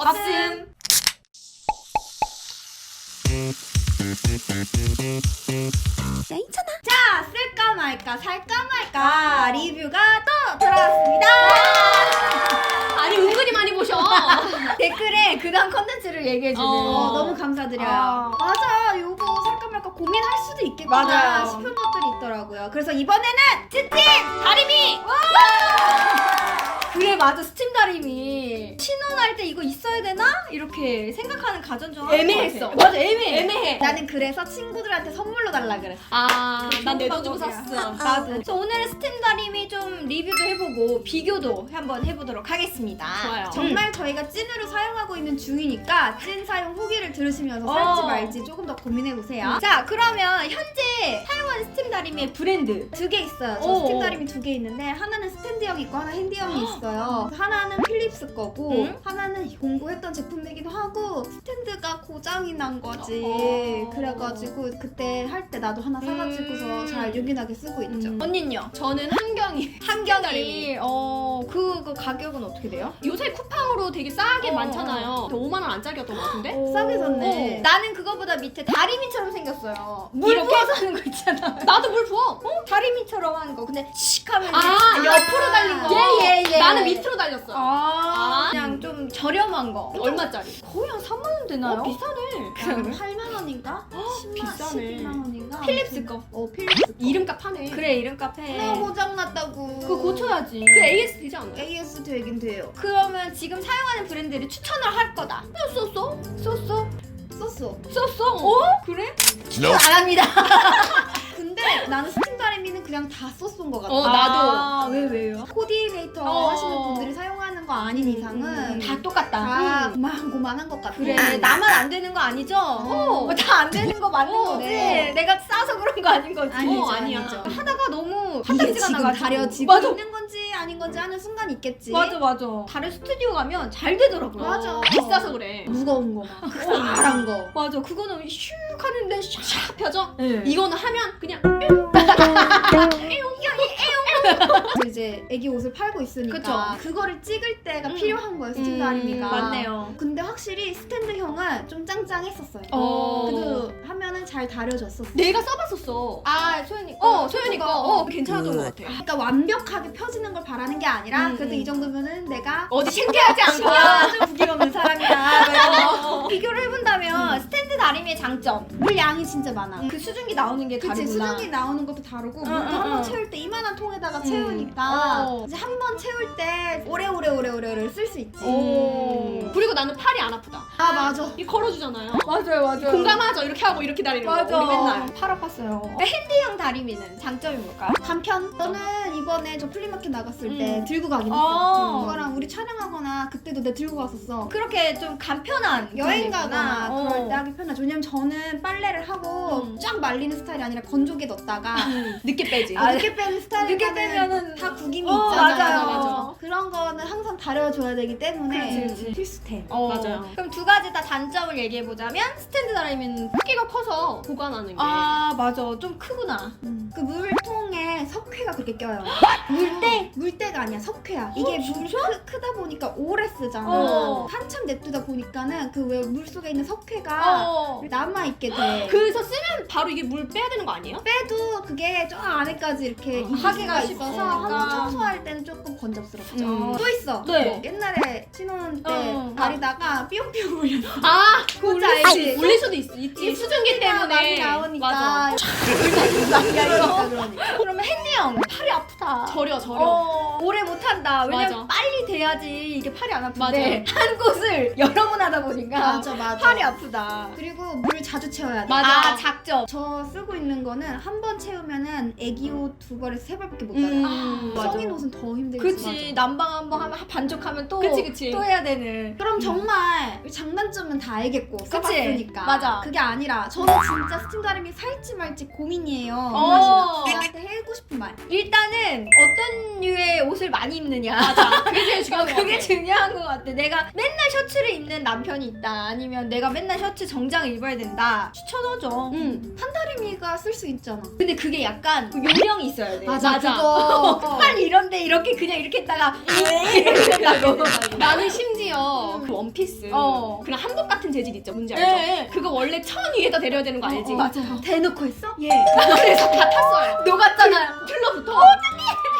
없음. 야 있잖아. 자 쓸까 말까 살까 말까 아. 리뷰가 또 돌아왔습니다. 아니 은근히 많이 보셔. 댓글에 그다음 컨텐츠를 얘기해주는 어. 거 너무 감사드려요. 아. 맞아, 요거 살까 말까 고민할 수도 있겠구나 맞아요. 싶은 것들이 있더라고요. 그래서 이번에는 스팀 다리미. 그래 맞아 스팀 다리미 신혼할 때 이거 있어야 되나 이렇게 생각하는 가전 중 하나인 애매했어. 것 같아. 맞아 애매해. 애매해. 나는 그래서 친구들한테 선물로 달라 그랬어. 아, 난 내 돈 주고. 샀어. 나도. 그래서 오늘은 스팀 다리미 좀 리뷰도 해보고 비교도 한번 해보도록 하겠습니다. 좋아요. 정말 저희가 찐으로 사용하고 있는 중이니까 찐 사용 후기를 들으시면서 살지 어. 말지 조금 더 고민해 보세요. 자 그러면 현재 사용하는 스팀 다리미의 브랜드 두 개 있어요. 저 오. 스팀 다리미 두개 있는데 하나는 스탠드형 있고 하나 핸디형이 있어요. 그래서 하나는 필립스 거고 응? 하나는 공구했던 제품이기도 하고 스탠드가 고장이 난 거지. 어. 그래가지고 그때 할 때 나도 하나 사가지고서 음. 잘 요긴하게 쓰고 있죠. 음. 언니는요? 저는 한경이. 한경이 어 그거 가격은 어떻게 돼요? 요새 쿠팡으로 되게 싸게 어. 많잖아요. 5만 원 안짝이었던 것 같은데? 싸게 샀네. 어. 나는 그거보다 밑에 다리미처럼 생겼어요. 물 이렇게? 부어서 하는 거 있잖아. 다리미처럼 하는 거. 근데 칙 하면 아, 이제- 옆으로 달린 거. 예, 예, 예. 나는 밑으로 달렸어. 아, 아. 그냥 좀 저렴한 거. 얼마짜리? 거의 한 3만 원 되나요? 어, 비싸네. 한 8만 원인가? 10만, 비싸네. 12만 원인가? 필립스 거. 어, 필립스 거. 이름값 하네. 그래, 이름 카페. 어, 고장 났다고. 그거 고쳐야지. 그 AS 되지 않나요? AS 되긴 돼요. 그러면 지금 사용하는 브랜드를 추천을 할 거다. 썼어? 썼어? 썼어. 썼어. 어? 그래? Nope. 안 합니다. 근데 나는 스팀 다리미는 그냥 다 썼은 것 같아. 어, 나도. 아, 왜 왜요? 코디네이터 어. 하시는 분들이 사용하는 거 아닌 이상은 음. 다 똑같다. 다 음. 고만고만한 것 같아. 그래, 나만 안 되는 거 아니죠? 어. 다 안 되는 거 맞는 어, 거지. 네. 내가 싸서 그런 거 아닌 거지. 아니죠, 어, 아니야. 하다가 너무 이게 지금 나가지고 다려지고 맞아. 있는 건지 아닌 건지 하는 순간 있겠지. 맞아. 다른 스튜디오 가면 잘 되더라고요. 맞아. 비싸서 그래. 무거운 거 막. 크다란 거. 맞아. 그거는 슉 하는데 샥 펴져. 네. 이거는 하면 그냥 이제 애기 옷을 팔고 있으니까 그쵸. 그거를 찍을 때가 음. 필요한 거예요 스팀 음, 다리미가 맞네요. 근데 확실히 스탠드형은 좀 짱짱했었어요 어. 그래도 하면은 잘 다려졌었어 내가 써봤었어. 아 소연이 어, 소연이 거. 어, 괜찮았던 것 같아. 그러니까 완벽하게 펴지는 걸 바라는 게 아니라 음, 그래도 음. 이 정도면은 내가 어디 창피하지 않고. 장점 물량이 진짜 많아 그 수증기 나오는 게 그치 다르구나. 수증기 나오는 것도 다르고 응, 물도 응, 한번 응. 채울 때 이만한 통에다가 음. 채우니까 어. 이제 한 번 채울 때 오래오래 오래 오래 오래 쓸 수 있지 오. 그리고 나는 팔이 안 아프다. 아 맞아 이 걸어주잖아요. 맞아요 맞아요 공감하죠. 이렇게 하고 이렇게 다니는 맞아 거. 우리 맨날. 팔 아팠어요 핸디형 다리미는 장점이 뭘까요? 간편 저는 이번에 저 플리마켓 나갔을 때 음. 들고 가긴 어. 했어 그거랑 우리 촬영하거나 그때도 내가 들고 갔었어 그렇게 좀 간편한 여행 가거나 거구나. 그럴 때 어. 하기 편하죠 왜냐면 저는 빨래를 하고 음. 쫙 말리는 스타일이 아니라 건조기에 넣었다가 음, 늦게 빼지. 아, 늦게 빼는 스타일 늦게 빼면은 다 구김이 어, 있잖아요. 맞아요, 항상 다려줘야 되기 때문에 그치. 필수템. 어. 맞아요. 그럼 두 가지 다 단점을 얘기해 보자면 스탠드 다리미는 크기가 커서 보관하는 게. 아 맞아 좀 크구나. 그 물통에 석회가 그렇게 껴요. 물때 물때가 아니야 석회야. 이게 물 크, 크다 보니까 오래 쓰잖아. 어. 한참 냅두다 보니까는 그 왜 물 속에 있는 석회가 어. 남아 있게 돼. 그래서 쓰면 바로 이게 물 빼야 되는 거 아니에요? 빼도 그게 저 안에까지 이렇게 어, 하기가 쉽으니까. 한번 청소할 때는 조금 번잡스럽죠. 음. 또 있어. 네. 옛날에 신혼 때 어. 다리다가 뿅뿅 울렸어. 아, 그거 뭔지 알지? 올릴 수도 있, 있지. 수증기 때문에. 많이 나오니까. 맞아. 그러니까 그러니까. 그러면 핸 디형 팔이 아프다. 저려, 저려. 어, 오래 못한다. 왜냐면 맞아. 빨리 돼야지 이게 팔이 안 아픈데. 한 곳을 여러 번 하다 보니까 맞아, 맞아. 팔이 아프다. 그리고 물 자주 채워야 돼. 맞아. 아 작죠. 저 쓰고 있는 거는 한 번 채우면은 애기 옷 두 벌에 세 벌밖에 못 달아. 음, 맞아. 성인 옷은 더 힘들지. 그치. 난방 한 번 하면 반죽하면 또. 그치, 그치. 또 해야 되는. 그럼 정말 장단점은 다 알겠고 써봤으니까. 맞아. 그게 아니라 저는 진짜 스팀 다리미 살지 말지 고민이에요. 어. 사실 저한테 해고 싶은 말. 일단은 어떤 류의 옷을 많이 입느냐. 맞아. 그게 제일 중요한 거 그게. 중요한 것 같아. 내가 맨날 셔츠를 입는 남편이 있다. 아니면 내가 맨날 셔츠 정장을 입어야 된다. 추천하죠. 응. 한다리미가 쓸 수 있잖아. 근데 그게 약간 요령이 있어야 돼. 맞아, 그거. 팔 이런데 이렇게 그냥 이렇게 했다가 이렇게 된다고. 네, 나는 심지어 그 원피스 어. 그냥 한복 같은 재질 있죠 뭔지 알죠? 네. 그거 원래 천 위에다 데려야 되는 거 알지? 어, 어, 맞아요. 대놓고 했어? 예 그래서 다 탔어요 녹았잖아요. 틀러붙어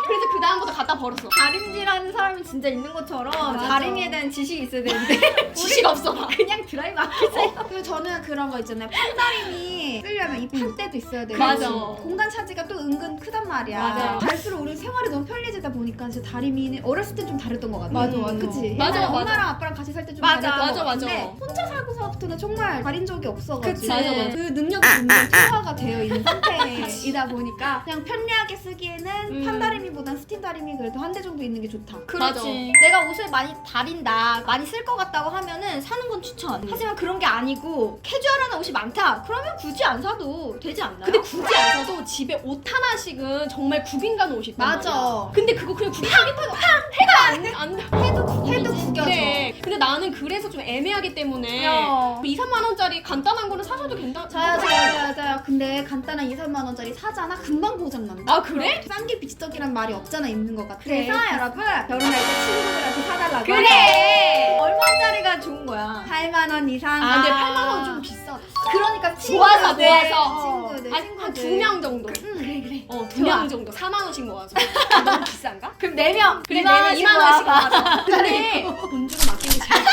그래서 그 다음부터 갖다 버렸어 다림질하는 사람이 진짜 있는 것처럼 맞아. 다림이에 대한 지식이 있어야 되는데 지식 없어 막 그냥 드라이브 아끼세요. 그리고 저는 그런 거 있잖아요. 판다림이 쓰려면 이 판대도 있어야 되고 맞아. 공간 차지가 또 은근 크단 말이야. 맞아. 갈수록 우리 생활이 너무 편리해지다 보니까 진짜 다림이는 어렸을 땐 좀 다르던 것 같아. 맞아, 맞아. 그치? 맞아, 옛날에 맞아. 엄마랑 아빠랑 같이 살 때 좀 맞아, 다르던 맞아, 것 맞아. 같은데 혼자 살고서부터는 정말 다린 적이 없어가지고 그치. 맞아, 맞아. 그 능력이 점점 퇴화가 되어 있는 상태이다 보니까 그냥 편리하게 쓰기에는 음. 판다림이 보단 스팀 다림이 그래도 한 대 정도 있는 게 좋다. 그렇지. 내가 옷을 많이 다린다, 많이 쓸 것 같다고 하면은 사는 건 추천. 음. 하지만 그런 게 아니고 캐주얼한 옷이 많다. 그러면 굳이 안 사도 되지 않나요? 근데 굳이 안 사도 집에 옷 하나씩은 정말 구빈 가는 옷이 있단 맞아. 말이야. 근데 그거 그냥 구빈 하겠다고 해가 안, 안 해도 해도 구겨져. 그래. 근데 나는 그래서 좀 애매하기 때문에 어. 2, 3만 원짜리 간단한 거는 사셔도 괜찮. 저요 저요 저요 저요 근데 간단한 2, 3만 원짜리 사잖아 금방 고장 난다 아 그래? 싼 게 비지떡이란 말이 없잖아 입는 것 같아 그래. 그래서 여러분 결혼할 때 친구들한테 사달라고 그래. 얼마짜리가 좋은 거야? 8만 원 이상 아, 근데 아. 8만 원 좀 비싸 다. 그러니까 좋아서, 친구들, 좋아서. 친구들 한 친구들 두명 정도. 그래 그래 어, 두 좋아. 명 정도. 4만 원씩 모아서. 너무 비싼가? 그럼 4명. 그래, 2만 내내 2만 원씩 모아서. 모아서. 근데 돈 주고 맡긴 게 제일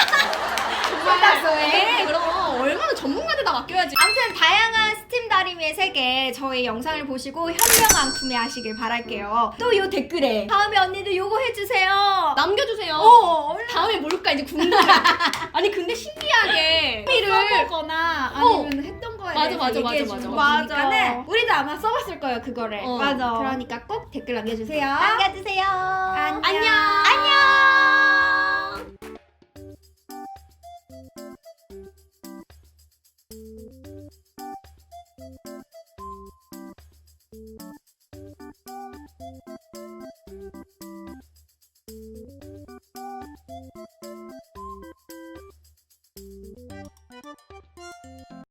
soldazo에. 네, 그럼 얼마나 전문가들 다 맡겨야지. 아무튼 다양한 스팀 다리미의 세계 저희 영상을 보시고 현명한 구매하시길 바랄게요. 또 요 댓글에 다음에 언니들 요거 해주세요. 남겨주세요. 어, 얼른 다음에 뭘까 이제 궁금해. 아니 근데 신기하게 피를 써보거나 어. 아니면 했던 거에 맞아, 대해서 맞아, 얘기해 맞아, 주는 맞아. 거니까는 우리도 아마 써봤을 거예요 그거를 어. 맞아. 그러니까 꼭 댓글 남겨주세요 남겨주세요. 안녕. 안녕.